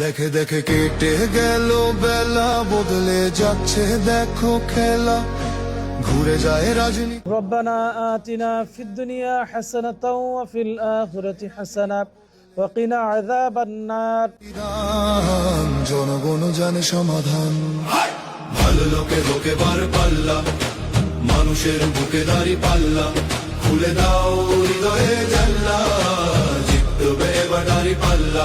দেখে দেখে কেটে গেল বেলা বদলে যাচ্ছে দেখো খেলা। ঘুরে যায় রাজনী রব্বানা আতিনা ফিদ দুনিয়া হাসানাতাও ওয়া ফিল আখিরাতি হাসানা ওয়া কিনা আযাবান নার। জনগণ জানে সমাধান। ভালো লোকে লোকে বার পাল্লা মানুষের বুকে দাঁড়ি পাল্লা। খুলে দাও হৃদয়ে জানলা জিতবে বাড়ি দাঁড়ি পাল্লা।